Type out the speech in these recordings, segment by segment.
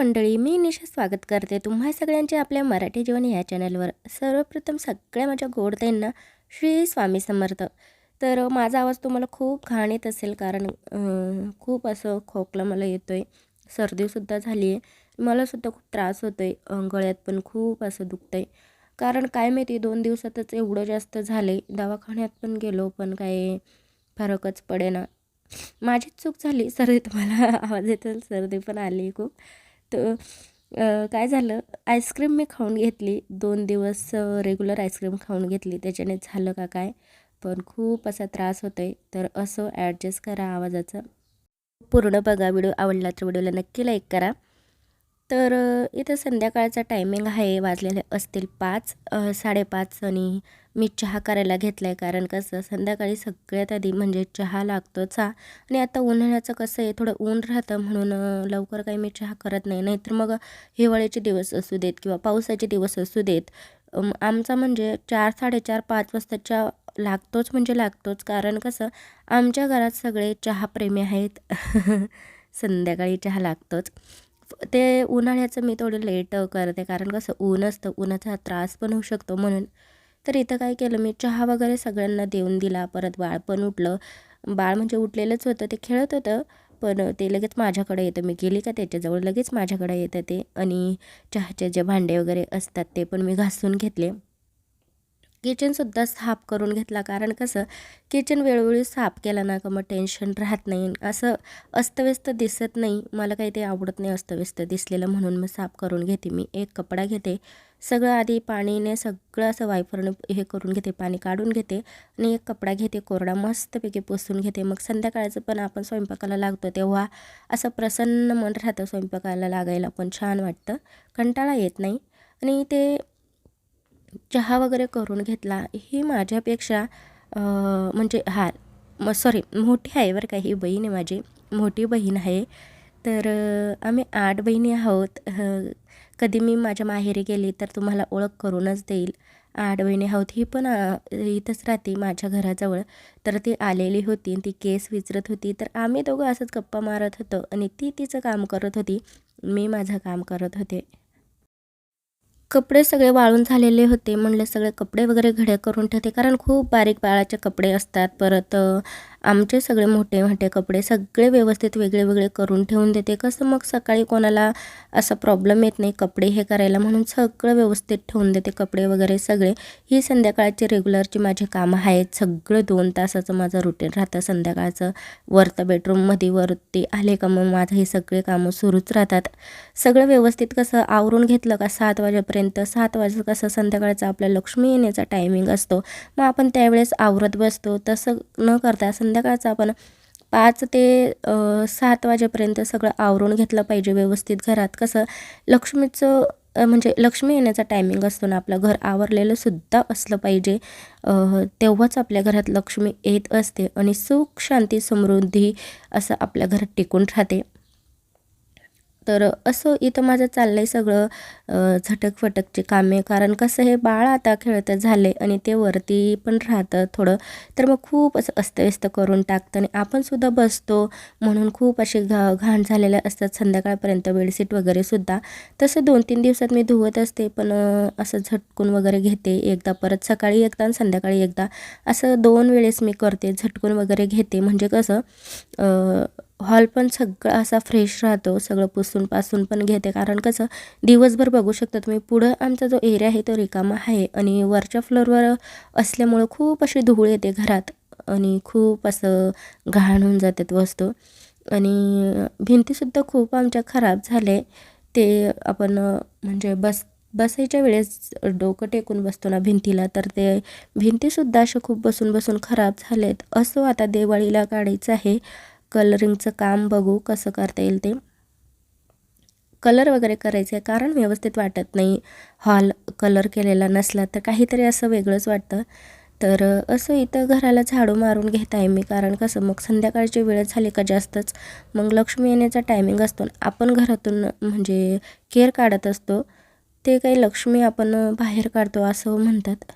मंडळी मी निशा स्वागत करते तुम्हा सगळ्यांचे आपल्या मराठी जीवन ह्या चॅनलवर. सर्वप्रथम सगळ्या माझ्या गोडताईंना श्री स्वामी समर्थ. तर माझा आवाज तुम्हाला खूप घाण येत असेल कारण खूप असं खोकला मला येतो आहे सर्दीसुद्धा झाली आहे मलासुद्धा खूप त्रास होतो आहे गळ्यात पण खूप असं दुखतं आहे कारण काय माहिती दोन दिवसातच एवढं जास्त झालं आहे दवाखान्यात पण गेलो पण काय फरकच पडेना. माझीच चूक झाली. सर्दी तुम्हाला आवाज येतो सर्दी पण आली खूप. तर काय झालं? आईस्क्रीम मी खाऊन घेतली. दोन दिवस रेग्युलर आईस्क्रीम खाऊन घेतली. त्याच्याने झालं का काय? पण खूप असा त्रास होतो आहे तर असं ॲडजस्ट करा आवाजाचं. पूर्ण बघा व्हिडिओ आवडला तर व्हिडिओला नक्की लाईक करा. तर इथं संध्याकाळचा टायमिंग आहे. वाजलेले असतील पाच साडेपाच आणि मी चहा करायला घेतला आहे कारण कसं संध्याकाळी सगळ्यात आधी म्हणजे चहा लागतोच हा आणि आता उन्हाळ्याचं कसं आहे थोडं ऊन राहतं म्हणून लवकर काही मी चहा करत नाही. नाहीतर मग हिवाळ्याचे दिवस असू देत किंवा पावसाचे दिवस असू देत. आमचा म्हणजे चार साडेचार पाच वाजता चहा लागतोच म्हणजे लागतोच. कारण कसं आमच्या घरात सगळे चहाप्रेमी आहेत. संध्याकाळी चहा लागतोच. ते उन्हाळ्याचं मी थोडं लेट करते कारण कसं ऊन असतं उन्हाचा त्रास पण होऊ शकतो म्हणून. तर इथं काय केलं मी चहा वगैरे सगळ्यांना देऊन दिला. परत बाळ पण उठलं. बाळ म्हणजे उठलेलंच होतं ते खेळत होतं. पण ते लगेच माझ्याकडे येतं. मी गेली का त्याच्याजवळ लगेच माझ्याकडे येतं ते. आणि चहाचे जे भांडे वगैरे असतात ते पण मी घासून घेतले. किचनसुद्धा साफ करून घेतला. कारण कसं किचन वेळोवेळी साफ केला ना का मग टेन्शन राहत नाही. असं अस्तव्यस्त दिसत नाही. मला काही ते आवडत नाही अस्तव्यस्त दिसलेलं म्हणून मग साफ करून घेते. मी एक कपडा घेते. सगळं आधी पाणीने सगळं असं वायफरनं हे करून घेते. पाणी काढून घेते. आणि एक कपडा घेते. कोरडा मस्तपैकी पुसून घेते. मग संध्याकाळचं पण आपण स्वयंपाकाला लागतो तेव्हा असं प्रसन्न मन राहतं स्वयंपाकाला लागायला. पण छान वाटतं. कंटाळा येत नाही. आणि ते चहा वगैरे करून घेतला ही माझ्यापेक्षा म्हणजे हा म सॉरी मोठी आहे बरं का ही बहीण आहे माझी मोठी बहीण आहे. तर आम्ही आठ बहिणी आहोत. कधी मी माझ्या माहेरी गेली तर तुम्हाला ओळख करूनच देईल. आठ बहिणी आहोत. ही पण इथंच राहते माझ्या घराजवळ. तर ती आलेली होती आणि ती केस विचरत होती. तर आम्ही दोघं असंच गप्पा मारत होतो आणि ती तिचं काम करत होती. मी माझं काम करत होते. कपडे सगळे वाळून झालेले होते. म्हणलं सगळे कपडे वगैरे घड्या करून ठेवते. कारण खूप बारीक बाळाचे कपडे असतात. परत आमचे सगळे मोठे मोठे कपडे सगळे व्यवस्थित वेगळे वेगळे करून ठेवून देते. कसं मग सकाळी कोणाला असा प्रॉब्लेम येत नाही कपडे हे करायला म्हणून सगळं व्यवस्थित ठेवून देते कपडे वगैरे सगळे. ही संध्याकाळची रेग्युलरची माझी कामं आहेत सगळं दोन तासाचं माझं रुटीन राहतं संध्याकाळचं. वरतं बेडरूममध्ये वरती आले का मग माझं हे सगळे कामं सुरूच राहतात. सगळं व्यवस्थित कसं आवरून घेतलं का सात वाजेपर्यंत सात वाजता कसं संध्याकाळचा आपला लक्ष्मी येण्याचा टायमिंग असतो. मग आपण त्यावेळेस आवरत बसतो. तसं न करता संध्याकाळचं आपण पाच ते सात वाजेपर्यंत सगळं आवरून घेतलं पाहिजे व्यवस्थित घरात. कसं लक्ष्मीचं म्हणजे लक्ष्मी येण्याचा टायमिंग असतो ना आपलं घर आवरलेलं सुद्धा असलं पाहिजे. तेव्हाच आपल्या घरात लक्ष्मी येत असते आणि सुख शांती समृद्धी असं आपल्या घरात टिकून राहते. तर असं इथं माझं चाललं आहे सगळं झटकफटकचे कामे. कारण कसं हे बाळ आता खेळतं झाले आणि ते वरती पण राहतं थोडं. तर मग खूप असं अस्तव्यस्त करून टाकतं आणि आपणसुद्धा बसतो. म्हणून खूप असे घा घाण झालेले असतात संध्याकाळपर्यंत बेडशीट वगैरे सुद्धा. तसं दोन तीन दिवसात मी धुवत असते पण असं झटकून वगैरे घेते एकदा. परत सकाळी एकदा आणि संध्याकाळी एकदा. असं दोन वेळेस मी करते झटकून वगैरे घेते. म्हणजे कसं हॉल पण सगळा असा फ्रेश राहतो सगळं पुसून पासून पण घेते. कारण कसं दिवसभर बघू शकता तुम्ही पुढं आमचा जो एरिया आहे तो रिकामा आहे. आणि वरच्या फ्लोअरवर असल्यामुळं खूप अशी धूळ येते घरात आणि खूप असं घाण होऊन जातात वस्तू. आणि भिंतीसुद्धा खूप आमच्या खराब झाले. ते आपण म्हणजे बस बसायच्या वेळेस डोकं टेकून बसतो ना भिंतीला तर ते भिंतीसुद्धा असे खूप बसून बसून खराब झालेत. असं आता दिवाळीला काढायचं आहे. कलरिंगचं काम बघू कसं करता येईल ते. कलर वगैरे करायचं आहे कारण व्यवस्थित वाटत नाही. हॉल कलर केलेला नसला तर काहीतरी असं वेगळंच वाटतं. तर असं इथं घराला झाडू मारून घेत आहे मी कारण कसं मग संध्याकाळची वेळ झाली का जास्तच. मग लक्ष्मी येण्याचा टायमिंग असतो आपण घरातून म्हणजे केअर काढत असतो. ते काही लक्ष्मी आपण बाहेर काढतो असं म्हणतात.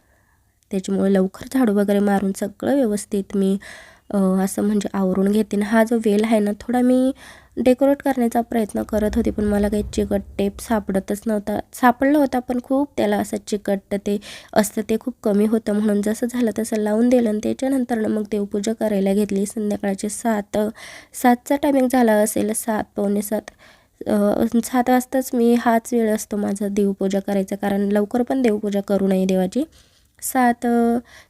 त्याच्यामुळे लवकर झाडू वगैरे मारून सगळं व्यवस्थित मी असं म्हणजे आवरून घेते. ना हा जो वेल आहे ना थोडा मी डेकोरेट करण्याचा प्रयत्न करत होते पण मला काही चिकट टेप सापडतच नव्हता. सापडला होता पण खूप त्याला असं चिकट ते असतं ते खूप कमी होतं. म्हणून जसं झालं तसं लावून दिलं आणि त्याच्यानंतर मग देवपूजा करायला घेतली. संध्याकाळचे सात सातचा टायमिंग झाला असेल सात पावणे सात. सात वाजताच मी हाच वेळ असतो माझा देवपूजा करायचा कारण लवकर पण देवपूजा करू नये देवाची. सात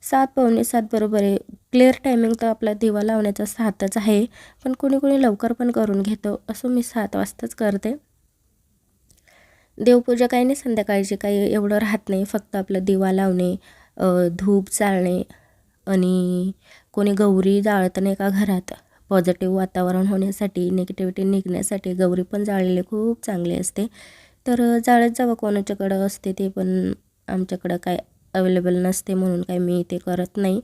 सात पावणे सात बरोबर आहे. क्लिअर टायमिंग तर आपला दिवा लावण्याचा सातच आहे. पण कोणी कोणी लवकर पण करून घेतो. असं मी सात वाजताच करते. देवपूजा काही नाही संध्याकाळची काही एवढं राहत नाही. फक्त आपलं दिवा लावणे धूप चालणे आणि कोणी गौरी जाळत नाही का घरात? पॉझिटिव्ह वातावरण होण्यासाठी निगेटिव्हिटी निघण्यासाठी गौरी पण जाळलेले खूप चांगली असते. तर जाळत जावं कोणाच्याकडं असते ते पण आमच्याकडं काय अवेलेबल नसते म्हणून काय मी ते करत नाही.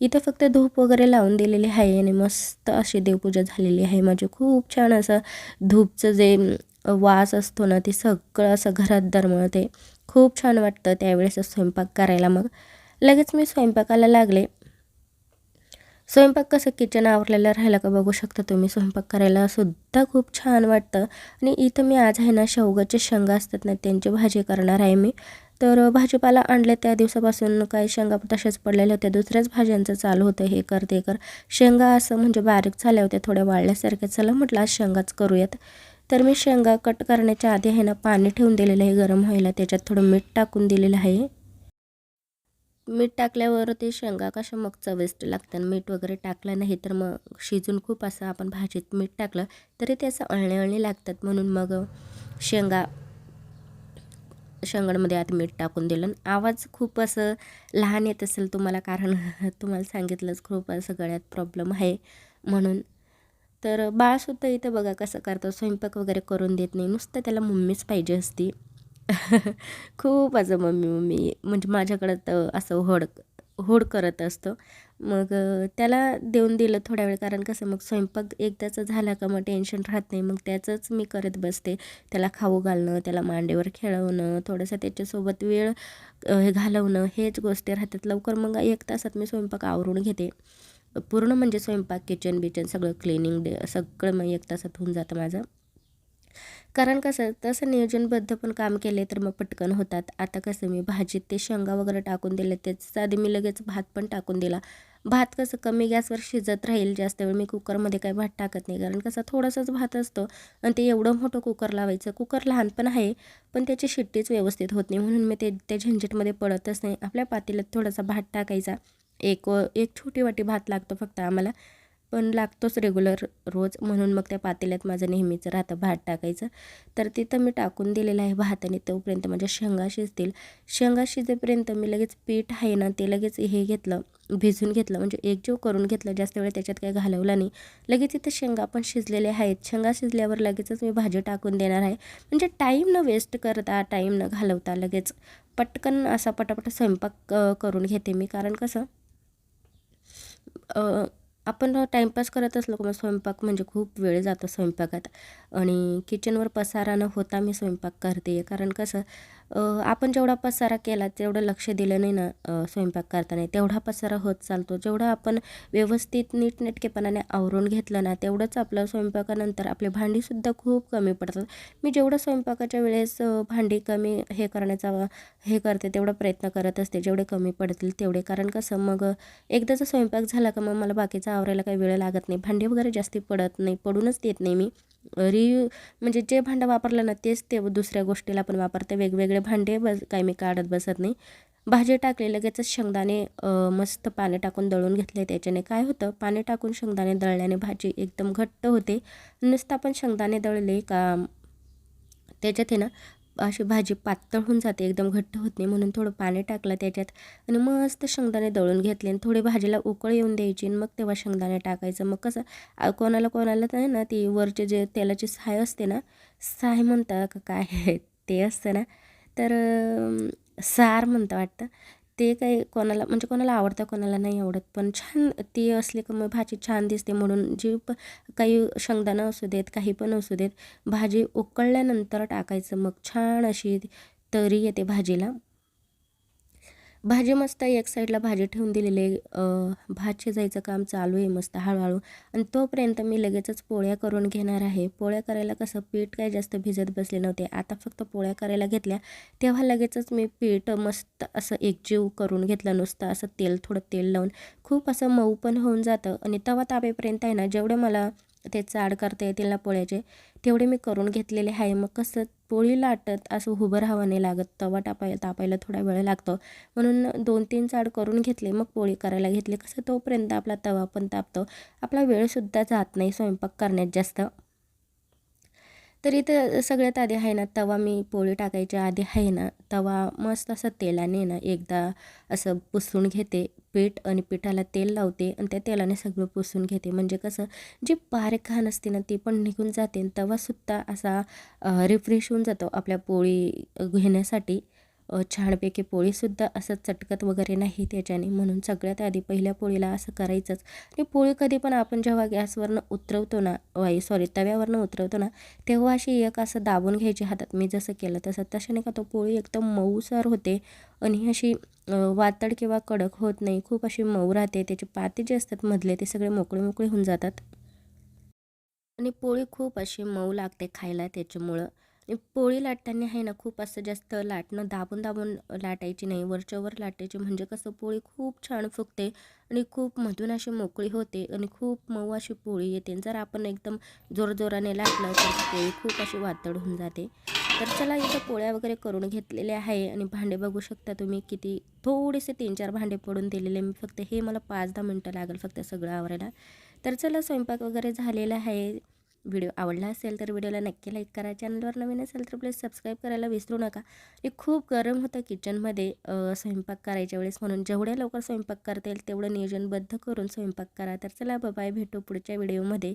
इथे फक्त धूप वगैरे लावून दिलेली आहे आणि मस्त अशी देवपूजा झालेली आहे. माझी खूप छान असं धूपचं जे वास असतो ना ते सगळं असं घरात दरमळते. खूप छान वाटतं त्यावेळेस स्वयंपाक करायला मग. लगेच मी स्वयंपाकाला लागले. स्वयंपाक कसं किचन आवरलेलं राहिलं का बघू शकता तुम्ही. स्वयंपाक करायला सुद्धा खूप छान वाटतं. आणि इथं मी आज आहे ना शेवगाचे शेंगा असतात ना त्यांची भाजी करणार आहे मी. तर भाजीपाला आणले त्या दिवसापासून काही शेंगा तशाच पडलेल्या होत्या. दुसऱ्याच भाज्यांचं चालू होतं. हे कर ते कर. शेंगा असं म्हणजे बारीक झाल्या होत्या थोड्या वाळल्यासारख्या. चला म्हटलं आज शेंगाच करूयात. तर मी शेंगा कट करण्याच्या आधी आहे ना पाणी ठेवून दिलेलं आहे गरम व्हायला. त्याच्यात थोडं मीठ टाकून दिलेलं आहे. मीठ टाकल्यावर ते शेंगा कशा मग चविष्ट लागतात. मीठ वगैरे टाकलं नाही तर मग शिजून खूप असं आपण भाजीत मीठ टाकलं तरी त्याचं अळणे अळणे लागतात. म्हणून मग शेंगा शेंगांमध्ये आत मीठ टाकून दिलं. आणि आवाज खूप असं लहान येत असेल तुम्हाला कारण तुम्हाला सांगितलंच खूप असं गळ्यात प्रॉब्लेम आहे म्हणून. तर बाळसुद्धा इथं बघा कसं करतो. स्वयंपाक वगैरे करून देत नाही. नुसतं त्याला मम्मीच पाहिजे असती. खूप असं मम्मी मम्मी म्हणजे माझ्याकडं तर असं होड होड करत असतं. मग त्याला देऊन दिलं थोड्या वेळ कारण कसं मग स्वयंपाक एकदाचं झाला का मग टेन्शन राहत नाही. मग त्याचंच मी करत बसते. त्याला खाऊ घालणं त्याला मांडीवर खेळवणं थोडंसं त्याच्यासोबत वेळ हे घालवणं हेच गोष्टी राहतात. लवकर मग एक तासात मी स्वयंपाक आवरून घेते. पूर्ण म्हणजे स्वयंपाक किचन बिचन सगळं क्लिनिंग डे सगळं मग एक तासात होऊन जातं माझं. कारण कसं तसं नियोजनबद्ध पण काम केले तर मग पटकन होतात. आता कसं मी भाजीत ते शेंगा वगैरे टाकून दिले त्याच्या आधी मी लगेच भात पण टाकून दिला. भात कसं कमी गॅसवर शिजत राहील जास्त वेळ मी कुकरमध्ये काही भात टाकत नाही. कारण कसं थोडासाच भात असतो आणि ते एवढं मोठं कुकर लावायचं. कुकर लहान पण आहे पण त्याची शिट्टीच व्यवस्थित होत नाही. म्हणून मी ते त्या झंझटमध्ये पडतच नाही. आपल्या पातेल्यात थोडासा भात टाकायचा. एक एक छोटी वाटी भात लागतो फक्त आम्हाला. पण लागतोच रेग्युलर रोज. म्हणून मग त्या पातेल्यात माझं नेहमीचं राहतं भात टाकायचं. तर तिथं मी टाकून दिलेलं आहे भात आणि तोपर्यंत माझ्या शेंगा शिजतील. शेंगा शिजेपर्यंत मी लगेच पीठ आहे ना ते लगेच हे घेतलं भिजून घेतलं. म्हणजे एकजीव करून घेतलं जास्त वेळ त्याच्यात काही घालवला नाही. लगेच इथं शेंगा पण शिजलेले आहेत. शेंगा शिजल्यावर लगेचच मी भाजी टाकून देणार आहे. म्हणजे टाईम न वेस्ट करता टाईम न घालवता लगेच पटकन असा पटापट स्वयंपाक करून घेते मी. कारण कसं आपण टाईमपास करत असलो मग स्वयंपाक म्हणजे खूप वेळ जातो स्वयंपाकात आणि किचनवर पसारा न होता मी स्वयंपाक करते. कारण कसं आपण जेवढा पसारा केला तेवढं लक्ष दिलं नाही ना स्वयंपाक करताना. तेवढा पसारा होत चालतो. जेवढा आपण व्यवस्थित नीटनेटकेपणाने आवरून घेतलं ना तेवढंच आपलं स्वयंपाकानंतर आपली भांडीसुद्धा खूप कमी पडतात. मी जेवढं स्वयंपाकाच्या वेळेस भांडी कमी हे करण्याचा हे करते तेवढा प्रयत्न करत असते. जेवढे कमी पडतील तेवढे. कारण कसं मग एकदाचा स्वयंपाक झाला का मग मला बाकीचा आवरायला काही वेळ लागत नाही. भांडी वगैरे जास्ती पडत नाही पडूनच देत नाही मी. री म्हणजे जे भांडं वापरलं ना तेच ते दुसऱ्या गोष्टीला पण वापरते. वेगवेगळे भांडे बस काही मी काढत बसत नाही. भाजी टाकले लगेचच शेंगदाणे मस्त पाणी टाकून दळून घेतले त्याच्याने. काय होतं पाणी टाकून शेंगदाणे दळल्याने भाजी एकदम घट्ट होते. नुसतं आपण शेंगदाणे दळले का त्याच्यात आहे ना अशी भाजी पातळ होऊन जाते एकदम घट्ट होत नाही म्हणून थोडं पाणी टाकलं त्याच्यात आणि मस्त शेंगदाणे दळून घेतले आणि थोडी भाजीला उकळ येऊन द्यायची आणि मग तेव्हा शेंगदाणे टाकायचं. मग कसं कोणाला कोणाला तर आहे ना ती वरचे जे तेलाची साय असते ना साय म्हणता का काय ते असतं ना. तर सार म्हणतं वाटतं. ते काही कोणाला म्हणजे कोणाला आवडतं कोणाला नाही आवडत. पण छान ती असली का मग भाजी छान दिसते म्हणून. जी प काही शेंगदाणं असू देत काही पण असू देत भाजी उकळल्यानंतर टाकायचं. मग छान अशी तरी येते भाजीला. भाजी मस्त एक साईडला भाजी ठेवून दिलेली आहे. भात शिजायचं काम चालू आहे मस्त हळूहळू. आणि तोपर्यंत मी लगेचच पोळ्या करून घेणार आहे. पोळ्या करायला कसं पीठ काय जास्त भिजत बसले नव्हते. आता फक्त पोळ्या करायला घेतल्या. तेव्हा लगेचच मी पीठ मस्त असं एकजीव करून घेतलं नुसतं. असं तेल थोडं तेल लावून. खूप असं मऊ पण होऊन जातं. आणि तवा तापेपर्यंत आहे ना जेवढं मला ते चाड करता येतील ना पोळ्याचे तेवढे मी करून घेतलेले आहे. मग कसं पोळी लाटत असं उभं राहावं नाही लागत. तवा टापायला तापायला थोडा वेळ लागतो. म्हणून दोन तीन चाड करून घेतले. मग पोळी करायला घेतली. कसं तोपर्यंत आपला तवा पण तापतो. आपला वेळसुद्धा जात नाही स्वयंपाक करण्यात जास्त. तर इथं सगळ्यात आधी आहे ना तवा मी पोळी टाकायच्या आधी आहे ना तवा मस्त असं तेलाने ना एकदा असं पुसून घेते. पीठ आणि पिठाला तेल लावते आणि त्या तेलाने सगळं पुसून घेते. म्हणजे कसं जी बारीक घाण असते ना ती पण निघून जाते आणि तवासुद्धा असा रिफ्रेश होऊन जातो आपल्या पोळी घेण्यासाठी. छानपैकी पोळीसुद्धा असं चटकत वगैरे नाही त्याच्याने. म्हणून सगळ्यात आधी पहिल्या पोळीला असं करायचंच. आणि पोळी कधी पण आपण जेव्हा गॅसवरनं उतरवतो ना वाई सॉरी तव्यावरनं उतरवतो ना तेव्हा अशी एक असं दाबून घ्यायची हातात. मी जसं केलं तसं. तशाने का तो पोळी एकदम मऊसर होते आणि अशी वातड किंवा कडक होत नाही. खूप अशी मऊ राहते. त्याचे पाते जे असतात मधले ते सगळे मोकळे मोकळे होऊन जातात. आणि पोळी खूप अशी मऊ लागते खायला त्याच्यामुळं. आणि पोळी लाटताना आहे ना खूप असं जास्त लाटणं दाबून दाबून लाटायची नाही. वरच्यावर लाटायची म्हणजे कसं पोळी खूप छान फुगते आणि खूप मधून अशी मोकळी होते आणि खूप मऊ अशी पोळी येते. जर आपण एकदम जोरजोराने लाटलं तर पोळी खूप अशी वातड होऊन जाते. तर चला इथं पोळ्या वगैरे करून घेतलेल्या आहे आणि भांडे बघू शकता तुम्ही किती थोडेसे तीन चार भांडे पडून दिलेले. मी फक्त हे मला पाच दहा मिनटं लागेल फक्त सगळं आवरायला. तर चला स्वयंपाक वगैरे झालेला आहे. व्हिडिओ आवडला असेल तर व्हिडिओला नक्की लाईक करा. चॅनलवर नवीन असेल तर प्लीज सबस्क्राईब करायला विसरू नका. हे खूप गरम होतं किचनमध्ये स्वयंपाक करायच्या वेळेस म्हणून. जेवढ्या लवकर स्वयंपाक करता येईल तेवढं नियोजनबद्ध करून स्वयंपाक करा. तर चला बाय भेटू पुढच्या व्हिडिओमध्ये.